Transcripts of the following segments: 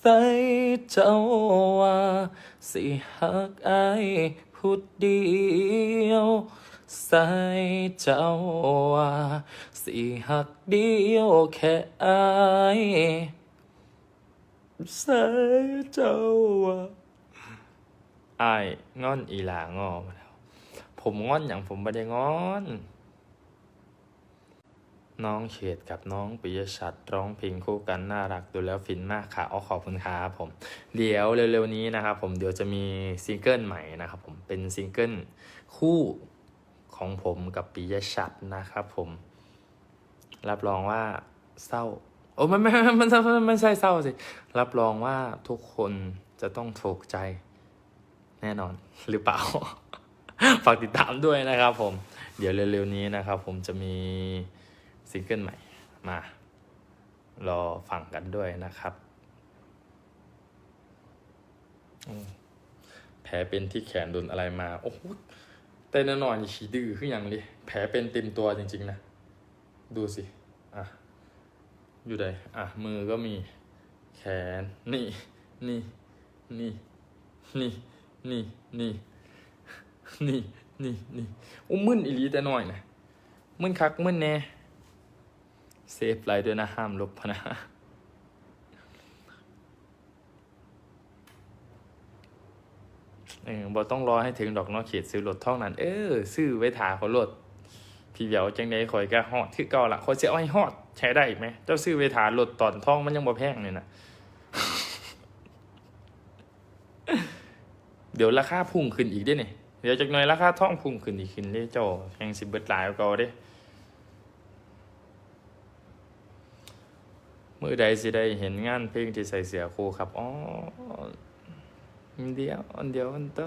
ใส่เจ้าว่าสิหักอายผู้เดียวใส่เจ้าว่าสิหักเดียวแค่อายใส่เจ้าว่าอายงอนอีหลางอมาแล้วผมงอนอย่างผมไม่ได้งอน น้องเขตกับน้องปิยชัดร้องเพลงคู่กันน่ารักดูแล้วฟินมากค่ะอ๋อขอบคุณครับผม เดี๋ยวเร็วๆนี้นะครับผมเดี๋ยวจะมีซิงเกิลใหม่นะครับผมเป็นซิงเกิลคู่ของผมกับปิยชัดนะครับผม รับรองว่าเศร้าโอ้ไม่ไม่ไม่ไม่ไม่ไม่ใช่เศร้าสิ รับรองว่าทุกคนจะต้องถูกใจแน่นอนหรือเปล่า ฝากติดตามด้วยนะครับผม เดี๋ยวเร็วๆนี้นะครับผมจะมี ซิงเกิลใหม่มา รอฟังกันด้วยนะครับแผลเป็นที่แขนโดนอะไรมา โอ้โหแต่แน่นอนฉีดื้อขึ้นอย่างเลยแผลเป็นเต็มตัวจริง ๆ นะ ดูสิ อะ อยู่ใดอะ มือก็มี แขน นี่ นี่ นี่ นี่ นี่ นี่ นี่ นี่ นี่โอ้มึนอีลีแต่น้อยนะมึนคักมึนแน่ เซฟไลน์ด้วยนะ ห้ามลบนะเออบ่ต้องรอให้ถึงดอกนอกเขตซื้อรถท่องนั้น เออ ซื้อไว้ถาเขารถพี่เบียวจังไดข่อยก็ฮอดคือเก่าละข่อยสิเอาให้ฮอดใช้ได้ไหม เจ้าซื้อไว้ถารถตอนท่องมันยังบ่แพงเลยนะเดี๋ยวราคาพุ่งขึ้นอีกเด้เนี่ยเดี๋ยวจากหน่อยราคาท่องพุ่งขึ้นอีกขึ้นเลยเจ้าแข่งสิเบิดหลายกว่าเก่าเด้ มื่อใดสิได้เห็นงานเพลงที่ใส่เสื้อครูครับ อ๋ออันเดียวอันเดียวอันโต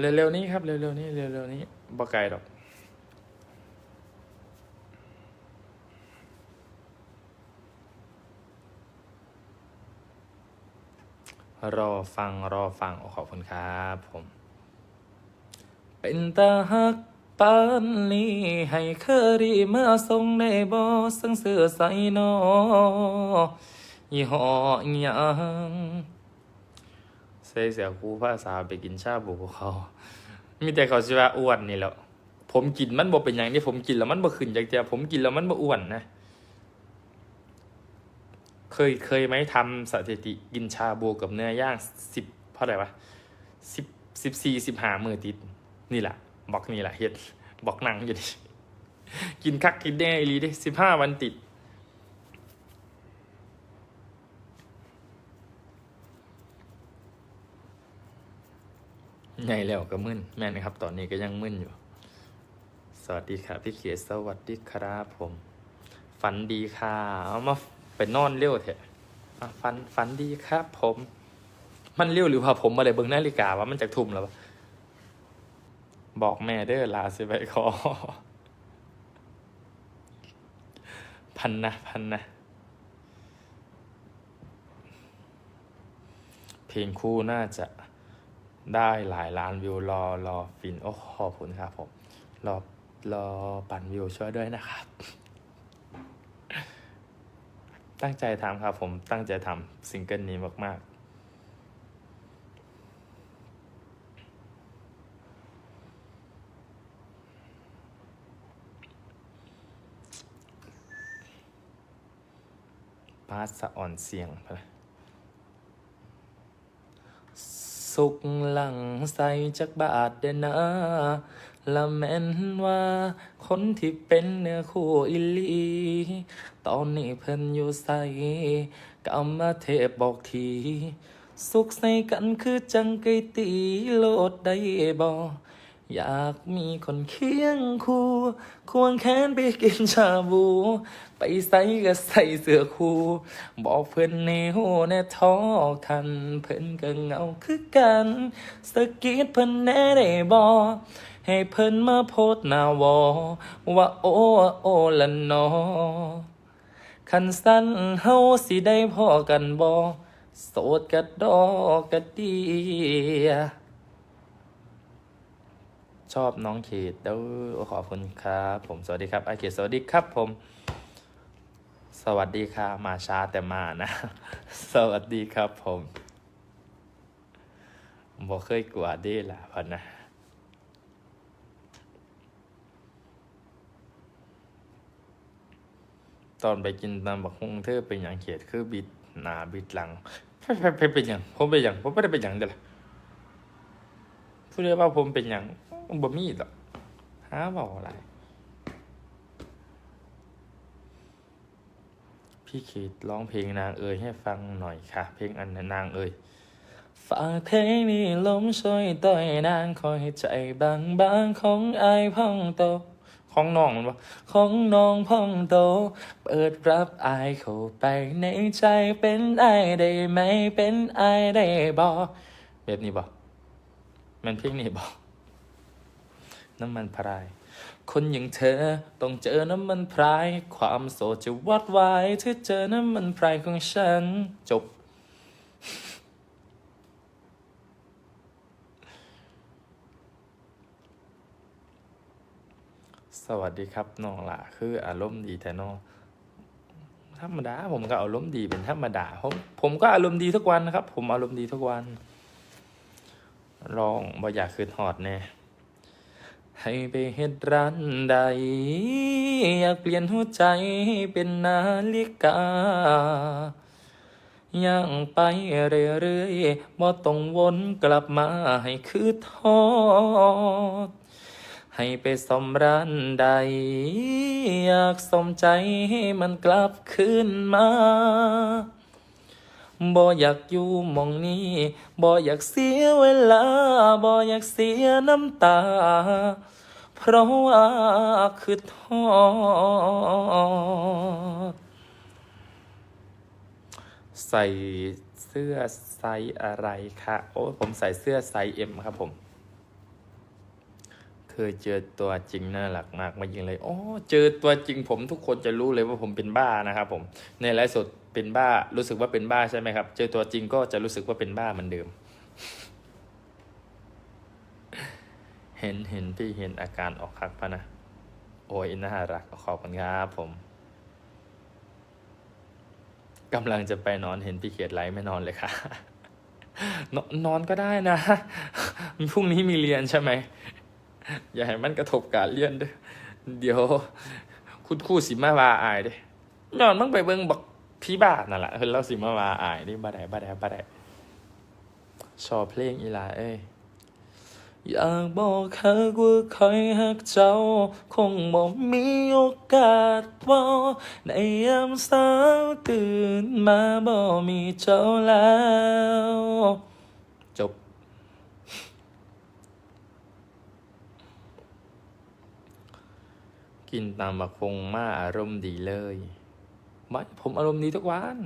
เร็วๆนี้ครับ เร็วๆนี้ เร็วๆนี้บ่ไกลดอกรอฟังรอฟังโอ้ขอบคุณครับผม เป็นตาฮัก ปานนี้ให้เคอรีเมื่อทรงในบ่สังเสือใส่นอยี่ห้อหยังใส่เสียครูภาษาไปกินชาบูเขา มีแต่เขาสิว่าอ้วนนี่แหล้วผมกินมันบ่เป็นอย่างที่ผมกินแล้วมันบ่ขึ้นจากเดียผมกินแล้วมันบ่อ้วนนะ เคยเคยไหมทำสถิติกินชาบูกับเนื้อย่างสิบเท่าไหร่วะสิบสิบสี่สิบห้ามือติด นี่แหละ บอกนี่แหละเฮ็ดบอกหนังอยู่ดิกินคักกินแน่อีลีดิสิบห้าวันติดไงแล้วก็มึนแม่นะครับ ตอนนี้ก็ยังมึนอยู่ สวัสดีครับพี่เขียสวัสดีครับผม ฝันดีค่ะ เอามาไปนอนเร็วเถอะฝันฝันดีครับผม มันเร็วหรือว่าผมมาเลยเบิ่งนาฬิกาว่ามันจะทุ่มแล้ววะ บอกแม่เด้อลาสิไปคอพันนะพันนะ เพลงคู่น่าจะได้หลายล้านวิวรอรอฟิน โอ้ขอบคุณครับผม รอรอปั่นวิวช่วยด้วยนะครับ ตั้งใจทำครับผมตั้งใจทำซิงเกิลนี้มาก ๆ พาสะอ่อนเสียงพะนะสุกหลังใส่จักบาทเดนะละแม่นว่า คนที่เป็นเนื้อคู่อิลีตอนนี้เพิ่นอยู่ใส่กรรมาเทพบอกทีสุขใส่กันคือจังไกตีโลดได้บ่ อยากมีคนเคียงคู่ ควงแขนไปกินชาบู ไปใส่ก็ใส่เสื้อคู่ บอกเพิ่อนในหูในท้อคัน เพิ่อนก็เหงาคือกันสะกิดเพิ่อนแน่ได้บ่ให้เพิ่อนมาโพดหน้าวอ ว่าโอ้โอ้ละนอ คันสั้นเฮาสิได้พอกันบ่โสดกัดดอกกัดเดีย ชอบน้องเขตเด้อขอบคุณครับผมสวัสดีครับไอเขตสวัสดีครับผม สวัสดีค่ะมาช้าแต่มานะ สวัสดีครับผมบอกเคยกลัวเดีละพันนะตอนไปกินตามบักฮงเธอเป็นอย่างเขีดคือบิดหนาบิดหลังไปไปไปเป็นอย่างผมเป็นอย่างผมไม่ได้เป็นอย่างเดียวล่ะผู้เรียกว่าผมเป็นอย่าง บ่มีหรอกหาบอกอะไร พี่ขีดร้องเพลงนางเอ๋ยให้ฟังหน่อยค่ะ เพลงอันนางเอ๋ยฝากเพลงนี้ล้มช่วยต่อยนางคอยใจบางบางของไอพ่องโต ของน้องมันวะของน้องพ่องโต เปิดรับไอเข้าไปในใจเป็นไอได้ไหมเป็นไอได้บอแบบนี้บอมันเพลงนี้บอ น้ำมันพราย คนอย่างเธอต้องเจอน้ำมันพราย ความโสดจะวัดไว้ถ้าเจอน้ำมันพรายของฉัน จบ สวัสดีครับน้องหล่ะคืออารมณ์ดีแต่น้องธรรมดาผมก็อารมณ์ดีเป็นธรรมดาผมผมก็อารมณ์ดีทุกวันนะครับ ผมอารมณ์ดีทุกวันลองบ่อยากคืนหอดแน่ ให้ไปเฮ็ดร้านใด อยากเปลี่ยนหัวใจให้เป็นนาฬิกา ย่างไปเรื่อยๆบ่ต้องวนกลับมาให้คือทอด ให้ไปสมร้านใด อยากสมใจให้มันกลับคืนมา บ่อยากอยู่มองนี้บ่อยากเสียเวลาบ่อยากเสียน้ำตา เพราะว่าคือทอดใส่เสื้อไซส์อะไรคะโอ้ผมใส่เสื้อไซส์เอ็มครับผม ยเจอตัวจริงน่ารักมากมายิงเลยโอ้เจอตัวจริงผมทุกคนจะรู้เลยว่าผมเป็นบ้านะครับผมในไลฟ์สดเป็นบ้ารู้สึกว่าเป็นบ้าใช่ไหมครับ เจอตัวจริงก็จะรู้สึกว่าเป็นบ้าเหมือนเดิม เห็นเห็นพี่เห็นอาการออกคักปะนะโอ้ยน่ารักขอบคุณครับผมกำลังจะไปนอนเห็นพี่เขียดไลฟ์ไม่นอนเลยค่ะนนอนก็ได้นะ พรุ่งนี้มีเรียนใช่ไหม อย่าให้มันกระทบการเรียนเด้อเดี๋ยว คุณครูสิมาว่าอายเด้ย้อนมึงไปเบิ่งบักพี่บ้านั่นแหละเฮ้ยเราสิมาว่าอายเดิบ่ได้บ่ได้บ่ได้ชอบเพลงอีหลาเอ้ยอยากบอกเขาว่าคอยหักเจ้า คงบ่มีโอกาสว่าในยามเช้าตื่นมาบ่มีเจ้าแล้ว จบ กินตามบักคงมาอารมณ์ดีเลยไม่ผมอารมณ์ดีทุกวัน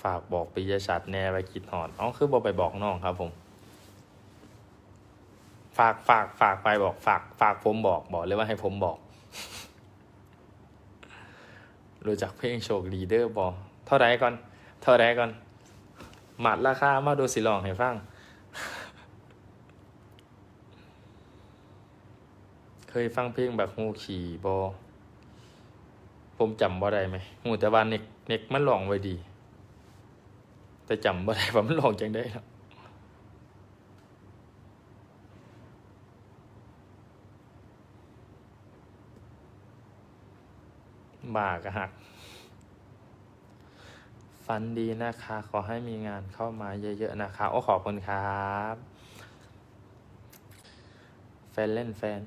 ฝากบอกปิยชัดแน่ไปคิดหอดอ๋อคือบอกไปบอกน้องครับ ผม ฝากฝากฝากไปบอก ฝาก ฝากผมบอกบอกเลยว่าให้ผมบอก รู้จักเพลงโชคดีเดอร์บอเท่าไรก่อน เท่าไรก่อนหมัดราคามาดูสิลองให้ฟัง เคยฟังเพลงแบบงูขี่บอผมจำบ่ได้ไหมงูแต่ว่าเน็กเน็กมันลองไว้ดี แต่จำบ่ได้ว่ามันลองจังได้ครับบากะหัก ฟันดีนะคะ ขอให้มีงานเข้ามาเยอะๆนะคะ โอ้ขอบคุณครับ แฟนเล่นแฟน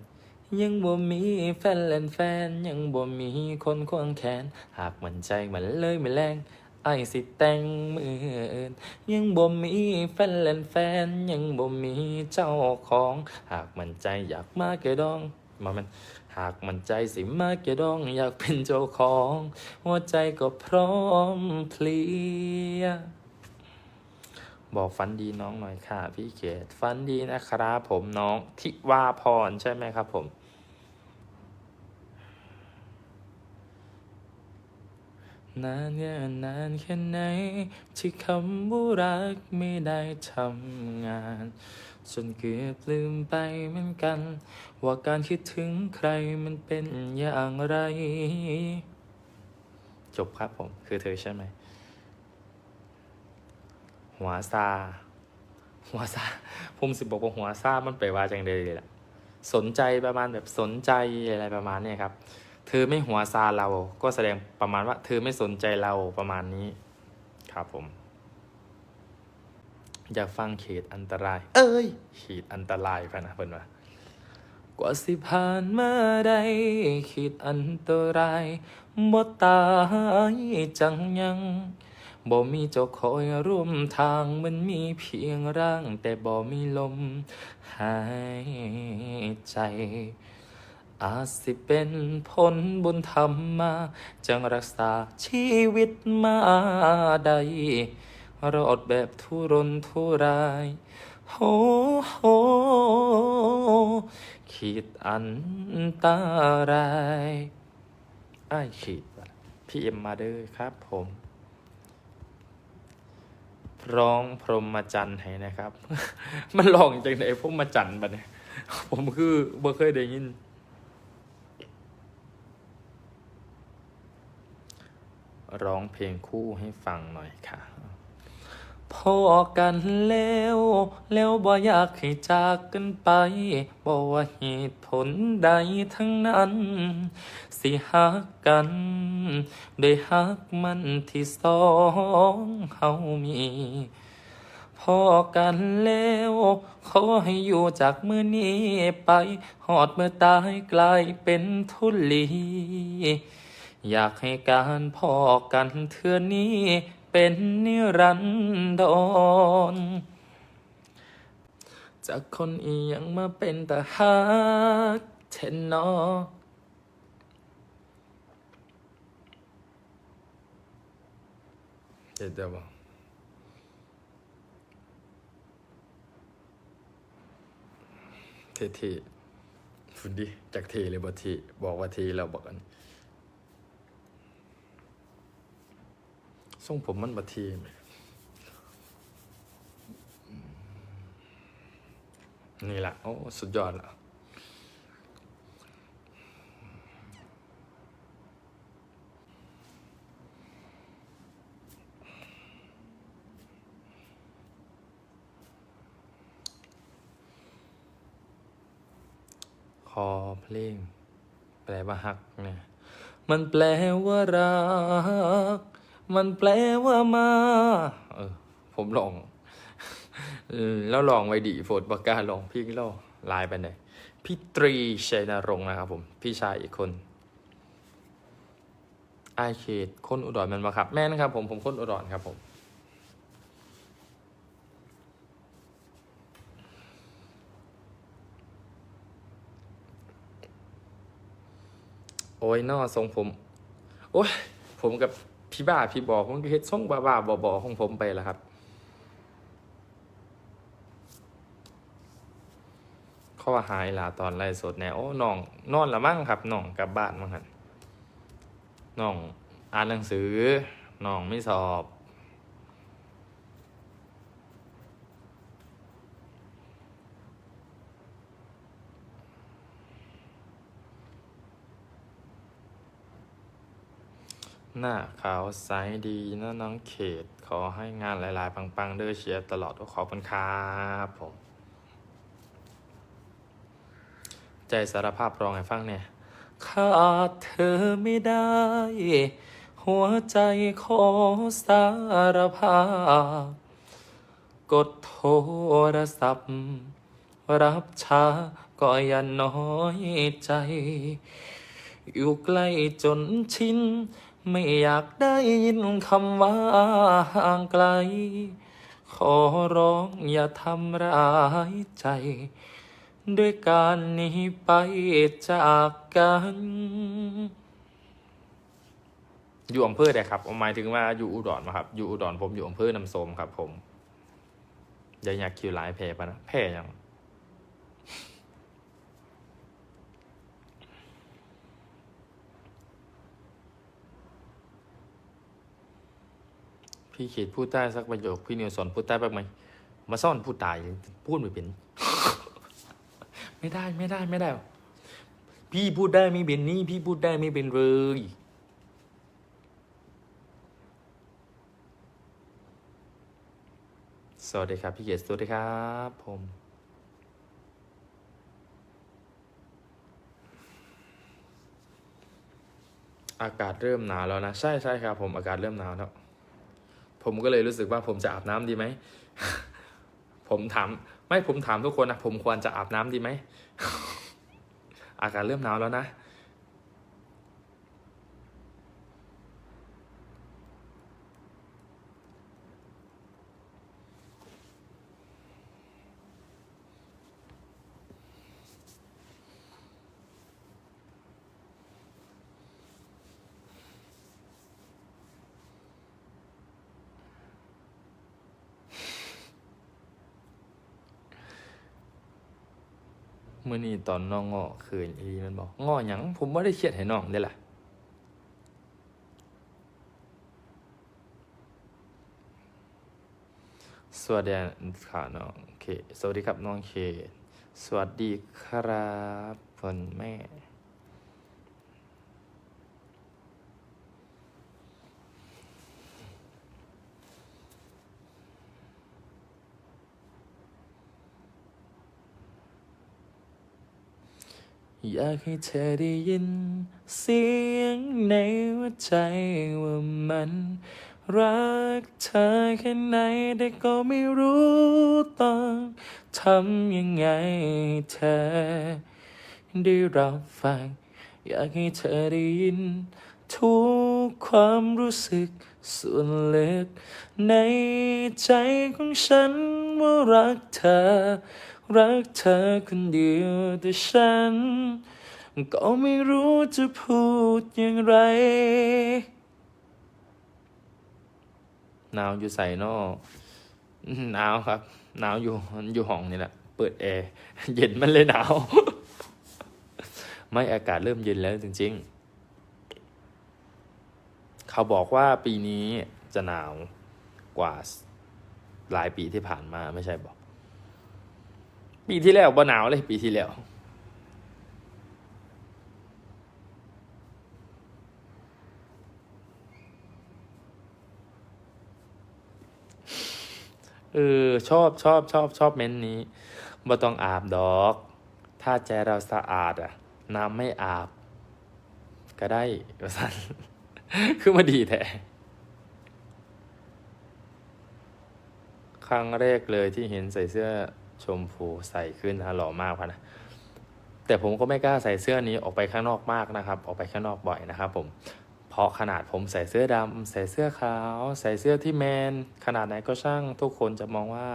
ยังบ่มีแฟนเล่นแฟน ยังบ่มีคนควงแขน หากมันใจมันเลยไม่แรงไอ้สิแต่งมืออื่นยังบ่มีแฟนเล่นแฟน ยังบ่มีเจ้าของ หากมันใจอยากมาเกดองมามันหากมันใจสิมาเกดองอยากเป็นเจ้าของ หัวใจก็พร้อมเพลียบอกฟันดีน้องหน่อยค่ะ พี่เกดฟันดีนะครับผมน้องทิวาพรใช่ไหมครับผม นานเงินนานแค่ไหน ที่คำว่ารักไม่ได้ทำงาน จนเกือบลืมไปเหมือนกัน ว่าการคิดถึงใครมันเป็นอย่างไร จบครับผม คือเธอใช่ไหม หัวซา หัวซา ผมสิบอกว่าหัวซามันแปลว่าจังเลยล่ะ สนใจประมาณแบบสนใจอะไรประมาณเนี้ยครับ เธอไม่หัวซาเราก็แสดงประมาณว่า เธอไม่สนใจเราประมาณนี้ ครับผม อยากฟังเขตอันตราย เอ้ยเขตอันตรายพะนะเพิ่นว่ากว่าสิผ่านมาได้ขีดอันตรายบ่ตายจังยังบ่มีเจ้าคอยร่วมทางมันมีเพียงร่าง แต่บ่มีลมหายใจ อาจสิเป็นผลบุญธรรมมา จังรักษาชีวิตมาได้รอดแบบทุรนทุรายโหโหขีดอันตรายไอ้ขีดพี่เอ็มมาเด้อครับผมร้องพรหมจันทร์ให้นะครับ มันร้องจังไหนพรหมจันทร์บัดเนี่ยผมคือบ่เคยได้ยิน ร้องเพลงคู่ให้ฟังหน่อยค่ะพอกันแล้วแล้วบ่อยากให้จากกันไปบ่ว่าเหตุผลใดทั้งนั้น สิหักกัน ได้หักมันที่สองเฮามีพอกันแล้วขอให้อยู่จากมือนี้ไป หอดเมื่อตายกลายเป็นทุลี อยากให้การพอกันเทือนี้เป็นนิรันดรจากคนอีหยังมาเป็นตาฮักเทนนอเดี๋ยวเดี๋ยวเทเทฟุนดิจากเทเลยบ่เทบอกว่าทแล้วบอกกัน ทรงผมมันบ่เทไหมนี่แหละโอ้สุดยอดละคอเพลง แปลว่าฮักเนี่ยมันแปลว่ารัก มันแปลว่ามา เออ ผมลองออแล้วลองไว้ดีโฟดปากกาลองพี่เล่าลน์ไปไหนพี่ตรีชัยนรงค์นะครับผม พี่ชายอีกคนไอเขตคนอุดรมันมาครับ แม่นะครับผมผมคนอุดรครับผมโอ้ยนอทรงผม โอ้ยผมกับ พี่บ้าพี่บอผมก็เฮ็ดส่งบ้าบ้าบอบอของผมไปแล้วครับเขาว่าหายลาตอนไล่สดแนวโอ้น้อง นอนละมั่งครับน้องกลับบ้านมั้งหันน้องอ่านหนังสือน้องไม่สอบ หน้าขาวใสดีนะน้องเขต ขอให้งานหลาย ๆ ปัง ๆ เด้อเชียร์ตลอดขอบคุณครับผม ใจสารภาพร้องให้ฟังเนี่ยขาดเธอไม่ได้ หัวใจขอสารภาพ กดโทรศัพท์ รับช้าก็อย่าน้อยใจ อยู่ใกล้จนชิน ไม่อยากได้ยินคำว่าห่างไกล ขอร้องอย่าทำร้ายใจ ด้วยการหนีไปจากกัน อยู่อำเภอใดครับหมายถึงว่าอยู่อุดรมาครับ อยู่อุดรผมอยู่อำเภอน้ำโสมครับ ผมอย่าอยากคิวหลายแพร่ปะนะแพร่ยัง พี่เขตพูดได้สักประโยค พี่เนียวสอนพูดได้บ้างไหม มาซ่อนพูดตายพูดไม่เป็น ไม่ได้ไม่ได้ไม่ได้ พี่พูดได้ไม่เป็นนี่ พี่พูดได้ไม่เป็นเลยสวัสดีครับ พี่เขียรตสวัสดีครับผม อากาศเริ่มหนาวแล้วนะ ใช่ใช่ครับผมอากาศเริ่มหนาวแล้ว ผมก็เลยรู้สึกว่าผมจะอาบน้ำดีไหม ผมถาม ไม่ผมถามทุกคนนะผมควรจะอาบน้ำดีไหม อากาศเริ่มหนาวแล้วนะ มื่อนี้ตอนน้องง้อคืนอีมันบอกง้อหยังผมไม่ได้เครียดให้น้องได้ล่ะสวัสดีค่ะน้องเค สวัสดีครับน้องเค สวัสดีครับคุณแม่ อยากให้เธอได้ยิน เสียงในหัวใจว่ามัน รักเธอแค่ไหนแต่ก็ไม่รู้ต้องทำยังไงเธอ ได้รับฟัง อยากให้เธอได้ยิน ทุกความรู้สึกส่วนเลึกในใจของฉันว่ารักเธอ รักเธอคนเดียวแต่ฉัน ก็ไม่รู้จะพูดอย่างไร หนาวอยู่ใส่นอกหนาวครับ หนาวอยู่อยู่ห้องนี่แหละ เปิดแอร์เย็นมันเลยหนาว ไม่อากาศเริ่มเย็นแล้วจริง ๆ เขาบอกว่าปีนี้จะหนาวกว่าหลายปีที่ผ่านมาไม่ใช่บอก ปีที่แล้วบ่หนาวเลยปีที่แล้วเออชอบชอบชอบชอบเม้นนี้บ่ต้องอาบดอก ถ้าใจเราสะอาดอะน้ำไม่อาบ ก็ได้ว่สันคือมาดีแท้ครั้งแรกเลยที่เห็นใส่เสื้อ ชมพูใส่ขึ้นนะหล่อมากพะนะแต่ผมก็ไม่กล้าใส่เสื้อนี้ออกไปข้างนอกมากนะครับ ออกไปข้างนอกบ่อยนะครับ ผมเพราะขนาดผมใส่เสื้อดำใส่เสื้อขาว ใส่เสื้อที่แมน ขนาดไหนก็ช่าง ทุกคนจะมองว่า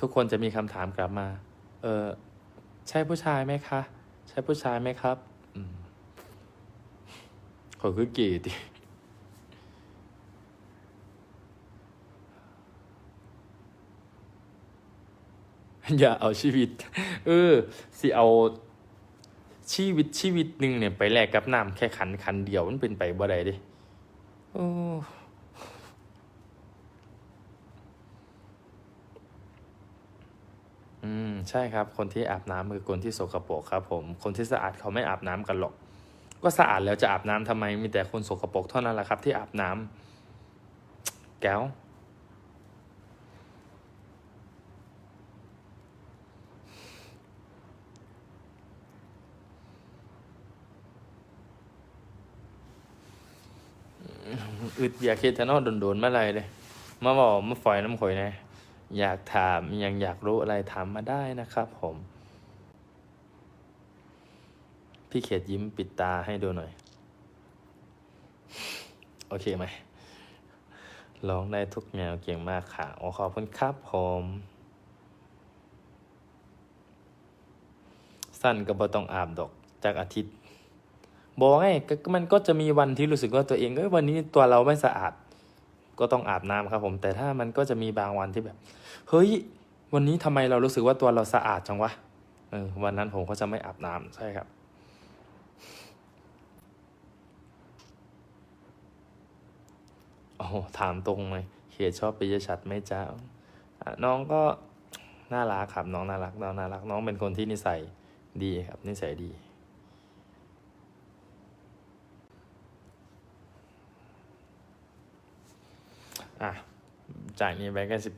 ทุกคนจะมีคำถามกลับมา เออใช่ผู้ชายไหมคะ ใช่ผู้ชายไหมครับอืมขอคือกี่ดิ อย่าเอาชีวิต เออสิเอาชีวิตชีวิตหนึ่งเนี่ยไปแลกกับน้ำแค่ขันขันเดียวมันเป็นไปบ่ได้เดิโอ้อืมใช่ครับ คนที่อาบน้ำคือคนที่สกปรกครับ ผม คนที่สะอาดเขาไม่อาบน้ำกันหรอก ก็สะอาดแล้วจะอาบน้ำทำไม มีแต่คนสกปรกเท่านั้นแหละครับ ที่อาบน้ำแก้ว อึดอยากเฮ็ดแต่นอโดนๆมาอะไรเลย มาบอกมาฝอยน้ำข่อยนะ อยากถามยังอยากรู้อะไรถามมาได้นะครับผม พี่เขตยิ้มปิดตาให้ดูหน่อย โอเคไหมร้องได้ทุกแนวเก่งมากค่ะโอ้ขอบคุณครับผม สั้นก็บ่ต้องอาบดอกจากอาทิตย์ บอกไงมันก็จะมีวันที่รู้สึกว่าตัวเองเอ้ยวันนี้ตัวเราไม่สะอาด ก็ต้องอาบน้ำครับผม แต่ถ้ามันก็จะมีบางวันที่แบบ เฮ้ย วันนี้ทำไมเรารู้สึกว่าตัวเราสะอาดจังวะเออวันนั้นผมก็จะไม่อาบน้ำใช่ครับโอ้ถามตรงเลยเขตชอบปิยชัดไหมจ๊ะอะน้องก็น่ารักครับน้องน่ารักน้องน่ารัก น้องเป็นคนที่นิสัยดีครับนิสัยดี อะจากนี้ไปก็สิ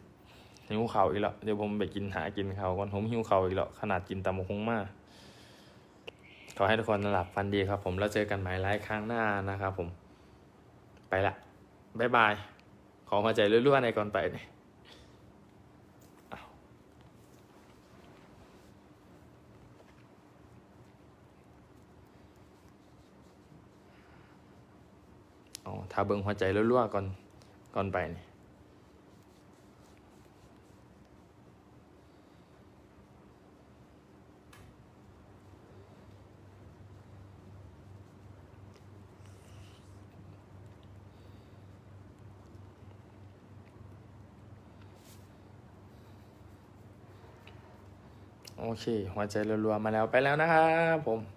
หิวเข่าอีกแล้วเดี๋ยวผมไปกินหากินเขาก่อนผมหิวเข่าอีกแล้วขนาดกินตำมะฮุงมากขอให้ทุกคนหลับฝันดีครับ ผมแล้วเจอกันใหม่ไลฟ์ครั้งหน้านะครับผม ไปละบ๊ายบาย ขอมาใจรั่วๆในก่อนไปเนี่ยอ๋อถ้าเบิ่งหัวใจรั่วๆก่อน ก่อนไปนี่โอเค หัวใจรัวๆมาแล้วไปแล้วนะครับผม